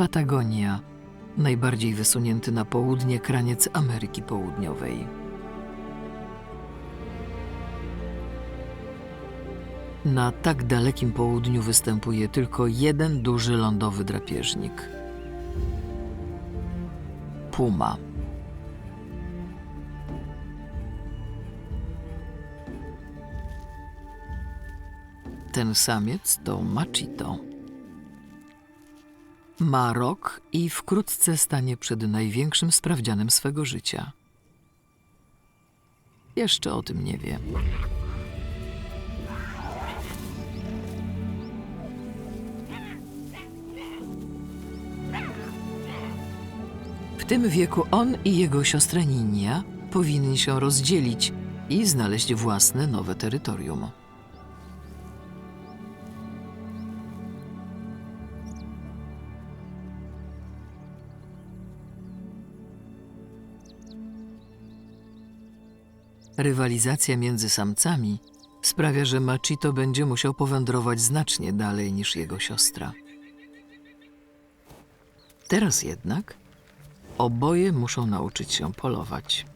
Patagonia, najbardziej wysunięty na południe kraniec Ameryki Południowej. Na tak dalekim południu występuje tylko jeden duży lądowy drapieżnik puma. Ten samiec to Machito. Ma rok i wkrótce stanie przed największym sprawdzianem swego życia. Jeszcze o tym nie wie. W tym wieku on i jego siostra Ninia powinni się rozdzielić i znaleźć własne nowe terytorium. Rywalizacja między samcami sprawia, że Machito będzie musiał powędrować znacznie dalej niż jego siostra. Teraz jednak oboje muszą nauczyć się polować.